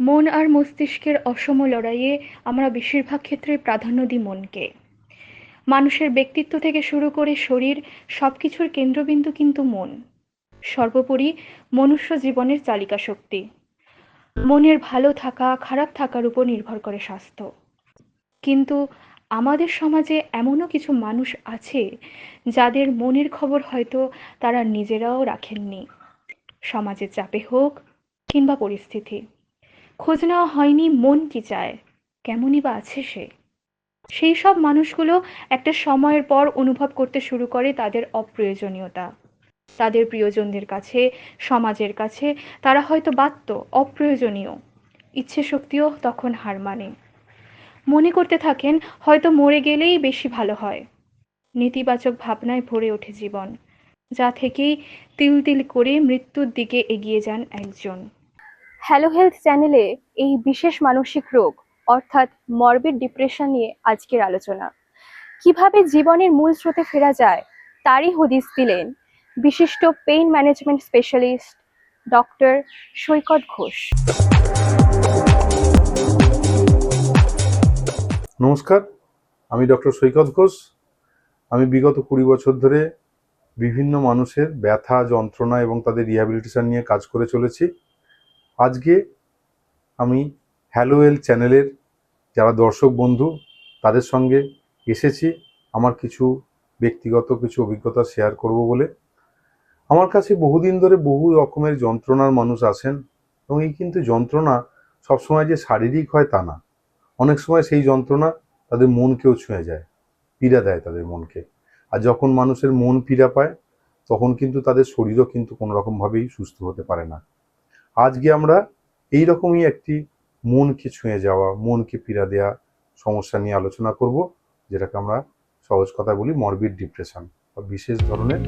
মন আর মস্তিষ্কের অসম লড়াইয়ে আমরা বেশিরভাগ ক্ষেত্রে প্রাধান্য দিই মনকে। মানুষের ব্যক্তিত্ব থেকে শুরু করে শরীর সব কিছুর কেন্দ্রবিন্দু কিন্তু মন। সর্বোপরি মনুষ্য জীবনের চালিকা শক্তি। মনের ভালো থাকা, খারাপ থাকার উপর নির্ভর করে স্বাস্থ্য। কিন্তু আমাদের সমাজে এমনও কিছু মানুষ আছে যাদের মনের খবর হয়তো তারা নিজেরাও রাখেননি। সমাজের চাপে হোক কিংবা পরিস্থিতি। খোঁজ নেওয়া হয়নি, মন কি চায়? কেমনই বা আছে সে? সেই সব মানুষগুলো একটা সময়ের পর অনুভব করতে শুরু করে তাদের অপ্রয়োজনীয়তা। তাদের প্রিয়জনদের কাছে, সমাজের কাছে তারা হয়তো বাত্য অপ্রয়োজনীয়। ইচ্ছে শক্তিও তখন হার মানে। মনে করতে থাকেন, হয়তো মরে গেলেই বেশি ভালো হয়। নেতিবাচক ভাবনায় ভরে ওঠে জীবন। যা থেকেই তিল তিল করে মৃত্যুর দিকে এগিয়ে যান একজন। হ্যালো হেলথ চ্যানেলে এই বিশেষ মানসিক রোগ, অর্থাৎ মরবিড ডিপ্রেশন নিয়ে আজকের আলোচনা। কীভাবে জীবনের মূল স্রোতে ফেরা যায়, তারই হদিস দিলেন বিশিষ্ট pain management specialist doctor Saikat Ghosh. নমস্কার, আমি ডক্টর সৈকত ঘোষ। আমি বিগত কুড়ি বছর ধরে বিভিন্ন মানুষের ব্যথা, যন্ত্রণা এবং তাদের রিহ্যাবিলিটেশন নিয়ে কাজ করে চলেছি। আজকে আমি হ্যালোয়েল চ্যানেলের যারা দর্শক বন্ধু, তাদের সঙ্গে এসেছি। আমার কিছু ব্যক্তিগত, কিছু অভিজ্ঞতা শেয়ার করব বলে। আমার কাছে বহুদিন ধরে বহু রকমের যন্ত্রণার মানুষ আসেন এবং এই কিন্তু যন্ত্রণা সবসময় যে শারীরিক হয় তা না। অনেক সময় সেই যন্ত্রণা তাদের মনকেও ছুঁয়ে যায়, পীড়া দেয় তাদের মনকে। আর যখন মানুষের মন পীড়া পায়, তখন কিন্তু তাদের শরীরও কিন্তু কোনো রকমভাবেই সুস্থ হতে পারে না। আজকে আমরা এই রকমই একটি মনকে ছুঁয়ে যাওয়া, মনকে পীড়া দেওয়া সমস্যা নিয়ে আলোচনা করব, যেটাকে আমরা সহজ কথা বলি মরবিড ডিপ্রেশন বা বিশেষ ধরনের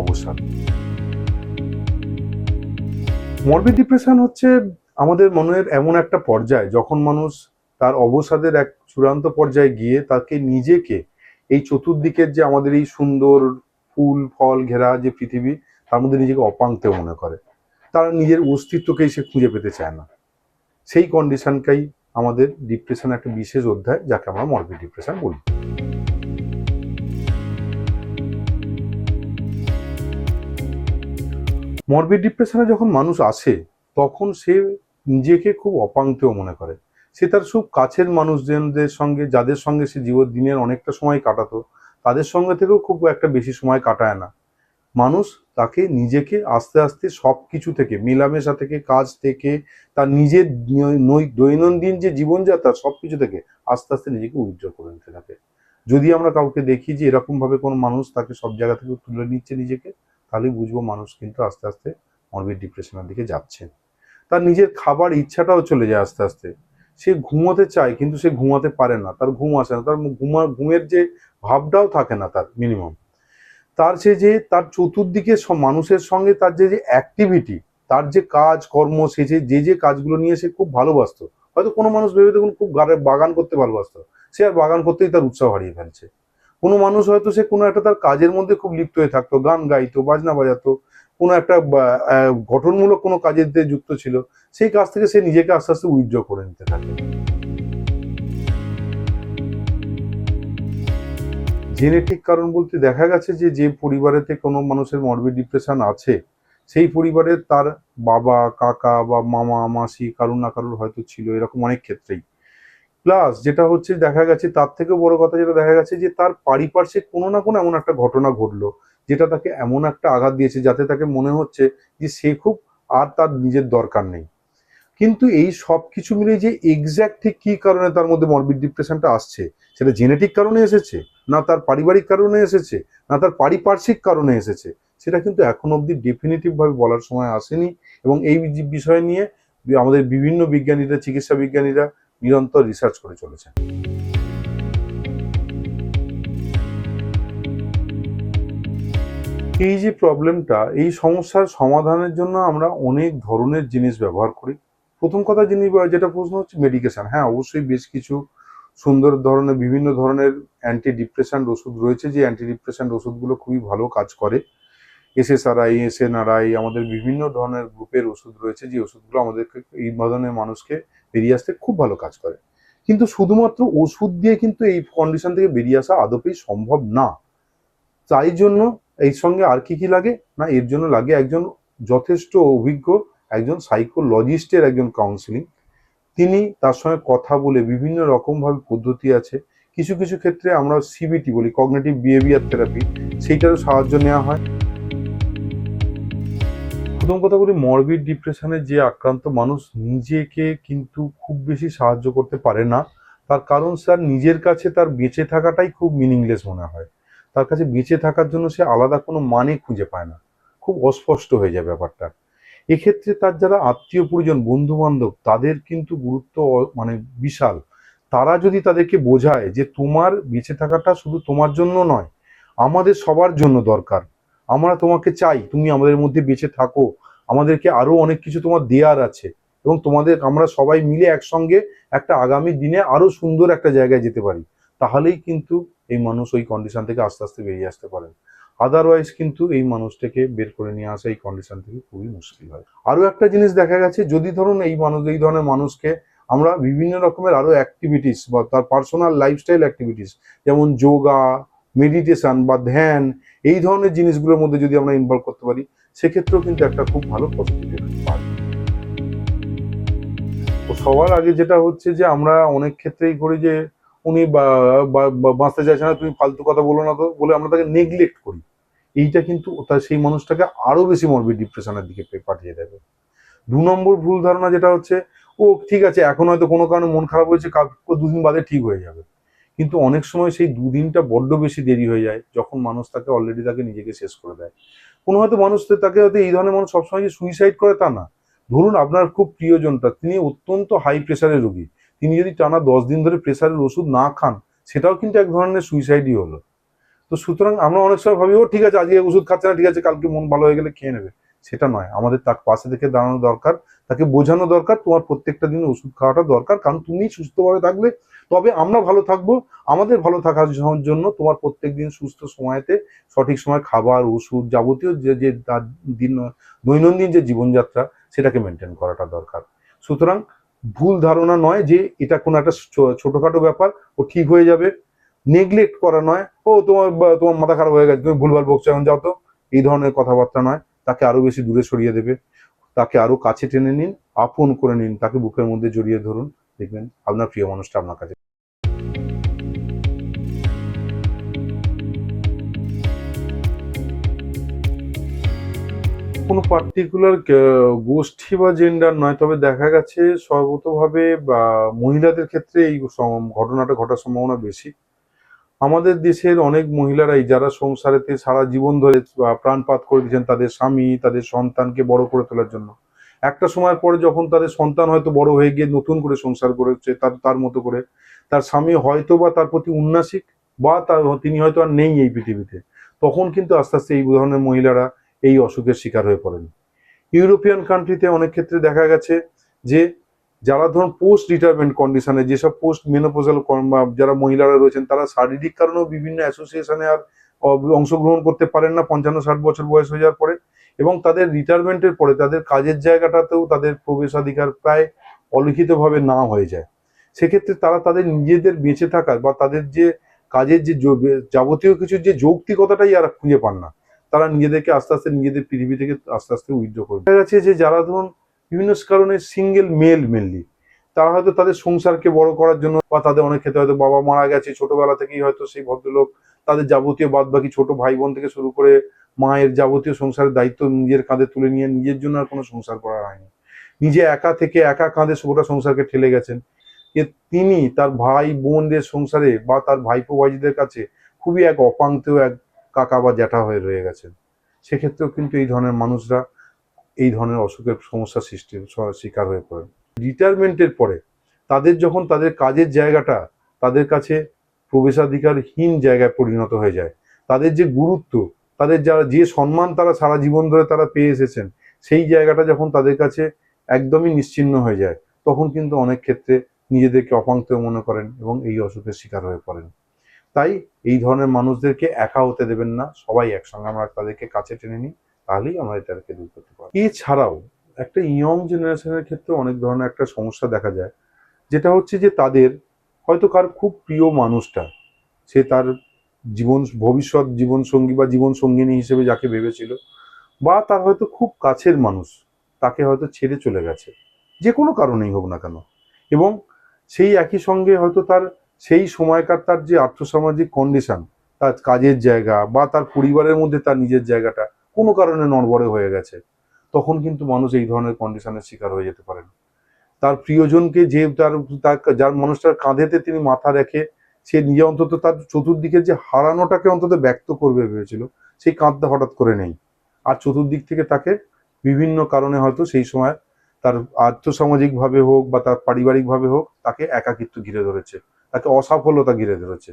অবসাদ মরবিড ডিপ্রেশন হচ্ছে আমাদের মনের এমন একটা পর্যায়, যখন মানুষ তার অবসাদের এক চূড়ান্ত পর্যায়ে গিয়ে তাকে নিজেকে এই চতুর্দিকের যে আমাদের এই সুন্দর ফুল, ফল, ঘেরা যে পৃথিবী, তার মধ্যে নিজেকে অপাঙ্ক্তেও মনে করে। তারা নিজের অস্তিত্বকেই সে খুঁজে পেতে চায় না। সেই কন্ডিশনটাই আমাদের ডিপ্রেশন একটা বিশেষ অধ্যায়, যাকে আমরা মরবিড ডিপ্রেশন বলি। মরবিড ডিপ্রেশনে যখন মানুষ আসে, তখন সে নিজেকে খুব অপাঙ্ক্তেও মনে করে। সে তার খুব কাছের মানুষজনদের সঙ্গে, যাদের সঙ্গে সে জীবন দিনের অনেকটা সময় কাটাতো, তাদের সঙ্গে থেকেও খুব একটা বেশি সময় কাটায় না। মানুষ তাকে নিজেকে আস্তে আস্তে সব কিছু থেকে, মেলামেশা থেকে, কাজ থেকে, তার নিজের দৈনন্দিন যে জীবনযাত্রা সব কিছু থেকে আস্তে আস্তে নিজেকে উজ্জ্বল করে নিতে থাকে। যদি আমরা কাউকে দেখি যে এরকমভাবে কোনো মানুষ তাকে সব জায়গা থেকে তুলে নিচ্ছে নিজেকে, তাহলেই বুঝব মানুষ কিন্তু আস্তে আস্তে মরবিড ডিপ্রেশনের দিকে যাচ্ছে। তার নিজের খাবার ইচ্ছাটাও চলে যায় আস্তে আস্তে। সে ঘুমোতে চায় কিন্তু সে ঘুমাতে পারে না, তার ঘুম আসে না, তার ঘুমা, ঘুমের যে ভাবটাও থাকে না তার মিনিমাম তার সে যে, তার চতুর্দিকে মানুষের সঙ্গে তার যে যে অ্যাক্টিভিটি তার যে কাজ, কর্ম, সে যে যে কাজগুলো নিয়ে সে খুব ভালোবাসত। হয়তো কোনো মানুষ ভেবে দেখুন খুব বাগান করতে ভালোবাসতো। সে আর বাগান করতেই তার উৎসাহ হারিয়ে ফেলছে। কোনো মানুষ হয়তো সে কোনো একটা তার কাজের মধ্যে খুব লিপ্ত হয়ে থাকতো, গান গাইতো, বাজনা বাজাতো, কোনো একটা গঠনমূলক কোনো কাজের যুক্ত ছিল, সেই কাজ থেকে সে নিজেকে আস্তে আস্তে উইথড্র করে নিতে থাকে। জেনেটিক কারণ বলতে দেখা গেছে যে যে পরিবারেতে কোনো মানুষের মরবিড ডিপ্রেশন আছে, সেই পরিবারে তার বাবা, কাকা বা মামা, মাসি কারুর না কারুর হয়তো ছিল, এরকম অনেক ক্ষেত্রেই। প্লাস যেটা হচ্ছে, দেখা গেছে, তার থেকে বড় কথা যেটা দেখা গেছে যে, তার পারিপার্শ্বিক কোনো না কোনো এমন একটা ঘটনা ঘটলো, যেটা তাকে এমন একটা আঘাত দিয়েছে, যাতে তাকে মনে হচ্ছে যে, সে খুব আর তার নিজের দরকার নেই। কিন্তু এই সব কিছু মিলে যে এক্স্যাক্ট ঠিক কি কারণে তার মধ্যে মরবিড ডিপ্রেশনটা আসছে, সেটা জেনেটিক কারণে এসেছে? না তার পারিবারিক কারণে এসেছে, না তার পারিপার্শ্বিক কারণে এসেছে, সেটা কিন্তু এখন অবধি ডেফিনেটিভভাবে বলার সময় আসেনি এবং এই বিষয় নিয়ে আমাদের বিভিন্ন বিজ্ঞানীরা, চিকিৎসা বিজ্ঞানীরা নিরন্তর রিসার্চ করে চলেছেন। এই যে প্রবলেমটা এই সমস্যার সমাধানের জন্য আমরা অনেক ধরনের জিনিস ব্যবহার করি। প্রথম কথা জিনিস যেটা প্রশ্ন হচ্ছে মেডিকেশন হ্যাঁ অবশ্যই বেশ কিছু সুন্দর ধরনের, বিভিন্ন ধরনের অ্যান্টি ডিপ্রেশন ওষুধ রয়েছে। যে অ্যান্টি ডিপ্রেশন ওষুধগুলো খুবই ভালো কাজ করে। এসএসআরআই এসএনআরআই আমাদের বিভিন্ন ধরনের গ্রুপের ওষুধ রয়েছে। যে ওষুধগুলো আমাদেরকে, এই ধরনের মানুষকে বেরিয়ে আসতে খুব ভালো কাজ করে। কিন্তু শুধুমাত্র ওষুধ দিয়ে কিন্তু এই কন্ডিশন থেকে বেরিয়ে আসা আদপেই সম্ভব না। তাই জন্য এই সঙ্গে আর কি কি লাগে? না, এর জন্য লাগে একজন যথেষ্ট অভিজ্ঞ, একজন সাইকোলজিস্টের একজন কাউন্সিলিং তিনি তার সঙ্গে কথা বলে বিভিন্ন রকমভাবে পদ্ধতি আছে। কিছু কিছু ক্ষেত্রে আমরা সিবিটি বলি কগনেটিভ বিহেভিয়ার থেরাপি সেইটারও সাহায্য নেওয়া হয়। প্রথম কথা বলি মরবিড ডিপ্রেশনে যে আক্রান্ত মানুষ নিজেকে কিন্তু খুব বেশি সাহায্য করতে পারে না। তার কারণ স্যার, নিজের কাছে তার বেঁচে থাকাটাই খুব মিনিংলেস মনে হয়। তার কাছে বেঁচে থাকার জন্য সে আলাদা কোনো মানে খুঁজে পায় না। খুব অস্পষ্ট হয়ে যায় ব্যাপারটা। এক্ষেত্রে তার যারা আত্মীয় পরিজন বন্ধু বান্ধব তাদের কিন্তু গুরুত্ব মানে বিশাল। তারা যদি তাদেরকে বোঝায় যে তোমার বেঁচে থাকাটা শুধু তোমার জন্য নয়, আমাদের সবার জন্য দরকার। আমরা তোমাকে চাই, তুমি আমাদের মধ্যে বেঁচে থাকো। আমাদেরকে আরও অনেক কিছু তোমার দেয়ার আছে এবং তোমাদের, আমরা সবাই মিলে একসঙ্গে একটা আগামী দিনে আরও সুন্দর একটা জায়গায় যেতে পারি। তাহলেই কিন্তু এই মানুষ ওই কন্ডিশন থেকে আস্তে আস্তে বেরিয়ে আসতে পারেন। আদারওয়াইজ কিন্তু এই মানুষটাকে বের করে নিয়ে আসা এই কন্ডিশন থেকে খুবই মুশকিল হয়। আরও একটা জিনিস দেখা গেছে, যদি ধরুন এই মানুষ, এই ধরনের মানুষকে আমরা বিভিন্ন রকমের আরও অ্যাক্টিভিটিস বা তার পার্সোনাল লাইফস্টাইল অ্যাক্টিভিটিস যেমন যোগা মেডিটেশন বা ধ্যান, এই ধরনের জিনিসগুলোর মধ্যে যদি আমরা ইনভলভ করতে পারি, সেক্ষেত্রেও কিন্তু একটা খুব ভালো পজিটিভ এফেক্ট তো সবার আগে যেটা হচ্ছে যে আমরা অনেক ক্ষেত্রেই করি যে উনি বাঁচতে চাইছে না, তুমি ফালতু কথা বলো না তো, বলে আমরা তাকে নেগলেক্ট করি। এইটা কিন্তু তার সেই মানুষটাকে আরও বেশি মরবি ডিপ্রেশনের দিকে পাঠিয়ে দেবে। দু নম্বর ভুল ধারণা যেটা হচ্ছে, ও ঠিক আছে, এখন হয়তো কোনো কারণে মন খারাপ হয়েছে দুদিন বাদে ঠিক হয়ে যাবে। কিন্তু অনেক সময় সেই দুদিনটা বড্ড বেশি দেরি হয়ে যায়, যখন মানুষ তাকে অলরেডি তাকে নিজেকে শেষ করে দেয়। কোনো হয়তো মানুষ তাকে হয়তো এই ধরনের মানুষ সবসময় যে সুইসাইড করে তা না। ধরুন আপনার খুব প্রিয়জনটা, তিনি অত্যন্ত হাই প্রেশারের রোগী। তিনি যদি টানা দশ দিন ধরে প্রেশারের ওষুধ না খান, সেটাও কিন্তু এক ধরনের সুইসাইডই হলো। তো সুতরাং আমরা অনেক সময় ভাবি, ও, ঠিক আছে, আজকে ওষুধ খাচ্ছে না, ঠিক আছে, কালকে মন ভালো হয়ে গেলে খেয়ে নেবে। সেটা নয়, আমাদের তার পাশে থেকে দাঁড়ানো দরকার, তাকে বোঝানো দরকার, তোমার প্রত্যেকটা দিন ওষুধ খাওয়াটা দরকার, কারণ তুমি সুস্থভাবে থাকলে তবে আমরা ভালো থাকব, আমাদের ভালো থাকার জন্য তোমার প্রত্যেক দিন সুস্থ সময়তে সঠিক সময় খাবার, ওষুধ যাবতীয় যে যে দিন, দৈনন্দিন যে জীবনযাত্রা, সেটাকে মেনটেন করাটা দরকার। সুতরাং ভুল ধারণা নয় যে এটা কোনো একটা ছোটখাটো ব্যাপার, ও ঠিক হয়ে যাবে। নেগলেক্ট করা নয়। ও, তোমার তোমার মাথা খারাপ হয়ে গেছে, তুমি ভুলভাল বকছো, এখন যাও তো। এই ধরনের কথাবার্তা নয়। তাকে আরও বেশি দূরে সরিয়ে দেবে। তাকে আরও কাছে টেনে নিন, আপন করে নিন, তাকে বুকের মধ্যে জড়িয়ে ধরুন। দেখবেন, আপনার প্রিয় মানুষটা আপনার কাছে। কোনো পার্টিকুলার গোষ্ঠী বা জেন্ডার নয়, তবে দেখা গেছে সর্বতভাবে, বা, মহিলাদের ক্ষেত্রে এই ঘটনাটা ঘটার সম্ভাবনা বেশি। আমাদের দেশের অনেক মহিলারাই যারা সংসারেতে সারা জীবন ধরে প্রাণপাত করে দিয়েছেন, তাদের স্বামী, তাদের সন্তানকে বড় করে তোলার জন্য। একটা সময়ের পরে যখন তাদের সন্তান হয়তো বড় হয়ে গিয়ে নতুন করে সংসার করেছে, তার তার মতো করে, তার স্বামী হয়তো বা তার প্রতি উন্নাসিক বা তার, তিনি হয়তো আর নেই এই পৃথিবীতে, তখন কিন্তু আস্তে আস্তে এই ধরনের মহিলারা এই অসুখের শিকার হয়ে পড়েন। ইউরোপিয়ান কান্ট্রিতে অনেক ক্ষেত্রে দেখা গেছে যে যারা ধরুন পোস্ট রিটায়ারমেন্ট কন্ডিশনে যেসব পোস্ট মেনোপোজাল যারা মহিলারা রয়েছেন, তারা শারীরিক কারণেও বিভিন্ন অ্যাসোসিয়েশনে আর অংশগ্রহণ করতে পারেন না, পঞ্চান্ন, ষাট বছর বয়স হয়ে যাওয়ার পরে এবং তাদের রিটায়ারমেন্টের পরে তাদের কাজের জায়গাটাতেও তাদের প্রবেশাধিকার প্রায় অলিখিতভাবে না হয়ে যায়। সেক্ষেত্রে তারা তাদের নিজেদের বেঁচে থাকার বা তাদের যে কাজের যে যাবতীয় কিছু যে যৌক্তিকতাটাই আর খুঁজে পান না। তারা নিজেদেরকে আস্তে আস্তে নিজেদের পৃথিবী থেকে আস্তে আস্তে উইথড্র করে দেখা গেছে যে যারা ধরুন বিভিন্ন কারণে সিঙ্গেল মেল মেনলি তারা হয়তো তাদের সংসারকে বড় করার জন্য বা তাদের অনেক ক্ষেত্রে হয়তো বাবা মারা গেছে, ছোটবেলা থেকেই হয়তো সেই ভদ্রলোক তাদের যাবতীয় বাদ বাকি ছোট ভাই বোন থেকে শুরু করে মায়ের যাবতীয় সংসারের দায়িত্ব নিজের কাঁধে তুলে নিয়ে নিজের জন্য আর কোনো সংসার করা হয়নি। নিজে একা থেকে একা কাঁধে গোটা সংসারকে ঠেলে গেছেন। যে তিনি তার ভাই বোনদের সংসারে বা তার ভাইপো ভাইজিদের কাছে খুবই এক অপাঙ্ক্তেয় এক কাকা বা জ্যাঠা হয়ে রয়ে গেছেন। সেক্ষেত্রেও কিন্তু এই ধরনের মানুষরা এই ধরনের অসুখের সমস্যা সৃষ্টির শিকার হয়ে পড়েন। রিটায়ারমেন্টের পরে তাদের যখন তাদের কাজের জায়গাটা তাদের কাছে প্রবেশাধিকারহীন জায়গায় পরিণত হয়ে যায়, তাদের যে গুরুত্ব, তাদের যারা যে সম্মান তারা সারা জীবন ধরে তারা পেয়ে এসেছেন, সেই জায়গাটা যখন তাদের কাছে একদমই নিশ্চিহ্ন হয়ে যায়, তখন কিন্তু অনেক ক্ষেত্রে নিজেদেরকে অপাঙ্ক্তেয় মনে করেন এবং এই অসুখের শিকার হয়ে পড়েন। তাই এই ধরনের মানুষদেরকে একা হতে দেবেন না, সবাই একসঙ্গে আমরা তাদেরকে কাছে টেনে নিই। তাহলেই আমরা এটাকে দূর করতে পারব। এছাড়াও একটা ইয়ং জেনারেশনের ক্ষেত্রে অনেক ধরনের একটা সমস্যা দেখা যায়, যেটা হচ্ছে যে তাদের হয়তো কার খুব প্রিয় মানুষটা, সে তার জীবন, ভবিষ্যৎ জীবন সঙ্গী বা জীবন সঙ্গিনী হিসেবে যাকে ভেবেছিল, বা তার হয়তো খুব কাছের মানুষ, তাকে হয়তো ছেড়ে চলে গেছে, যে কোনো কারণেই হোক না কেন। এবং সেই একই সঙ্গে হয়তো তার সেই সময়কার তার যে আর্থসামাজিক কন্ডিশন তার কাজের জায়গা বা তার পরিবারের মধ্যে তার নিজের জায়গাটা কোনো কারণে নড়বড়ে হয়ে গেছে, তখন কিন্তু মানুষ এই ধরনের কন্ডিশনের শিকার হয়ে যেতে পারেন। তার প্রিয়জনকে যে তার যার মানুষটার কাঁধেতে তিনি মাথা রেখে, সে নিজে অন্তত তার চতুর্দিকে যে হারানোটাকে অন্তত ব্যক্ত করবে ভেবেছিল, সেই কাঁধটা হঠাৎ করে নেই। আর চতুর্দিক থেকে তাকে বিভিন্ন কারণে হয়তো সেই সময় তার আর্থসামাজিকভাবে হোক বা তার পারিবারিকভাবে হোক, তাকে একাকিত্ব ঘিরে ধরেছে। তাকে অসফলতা ঘিরে ধরেছে।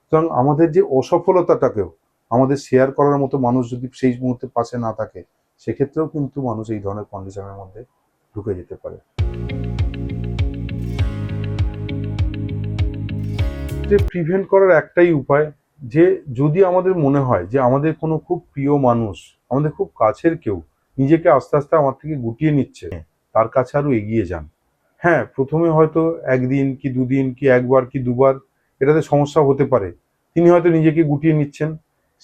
সুতরাং আমাদের যে অসফলতাটাকেও আমাদের শেয়ার করার মতো মানুষ যদি সেই মুহূর্তে পাশে না থাকে, সেক্ষেত্রেও কিন্তু মানুষ এই ধরনের কন্ডিশনের মধ্যে ঢুকে যেতে পারে। যে প্রিভেন্ট করার একটাই উপায়, যে যদি আমাদের মনে হয় যে আমাদের কোনো খুব প্রিয় মানুষ, আমাদের খুব কাছের কেউ নিজেকে আস্তে আস্তে আমার থেকে গুটিয়ে নিচ্ছে, তার কাছে আরও এগিয়ে যান। হ্যাঁ প্রথমে হয়তো একদিন কি দুদিন কি একবার কি দুবার এটাতে সমস্যা হতে পারে। তিনি হয়তো নিজেকে গুটিয়ে নিচ্ছেন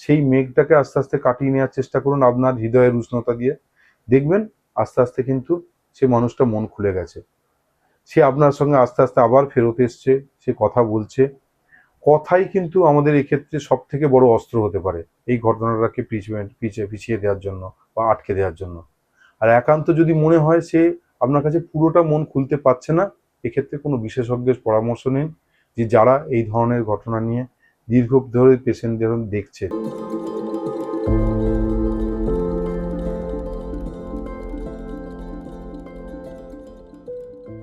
সেই মেঘটাকে আস্তে আস্তে কাটিয়ে নেওয়ার চেষ্টা করুন আপনার হৃদয়ের উষ্ণতা দিয়ে। দেখবেন আস্তে আস্তে কিন্তু সে মানুষটা মন খুলে গেছে। সে আপনার সঙ্গে আস্তে আস্তে আবার ফেরত এসছে, সে কথা বলছে। কথাই কিন্তু আমাদের এক্ষেত্রে সব থেকে বড় অস্ত্র হতে পারে এই ঘটনাটাকে পিছিয়ে পিছিয়ে পিছিয়ে দেওয়ার জন্য বা আটকে দেওয়ার জন্য। আর একান্ত যদি মনে হয় সে আপনার কাছে পুরোটা মন খুলতে পারছে না, এক্ষেত্রে কোনো বিশেষজ্ঞের পরামর্শ নিন যে যারা এই ধরনের ঘটনা নিয়ে দীর্ঘ ধরে পেশেন্ট দেখছে।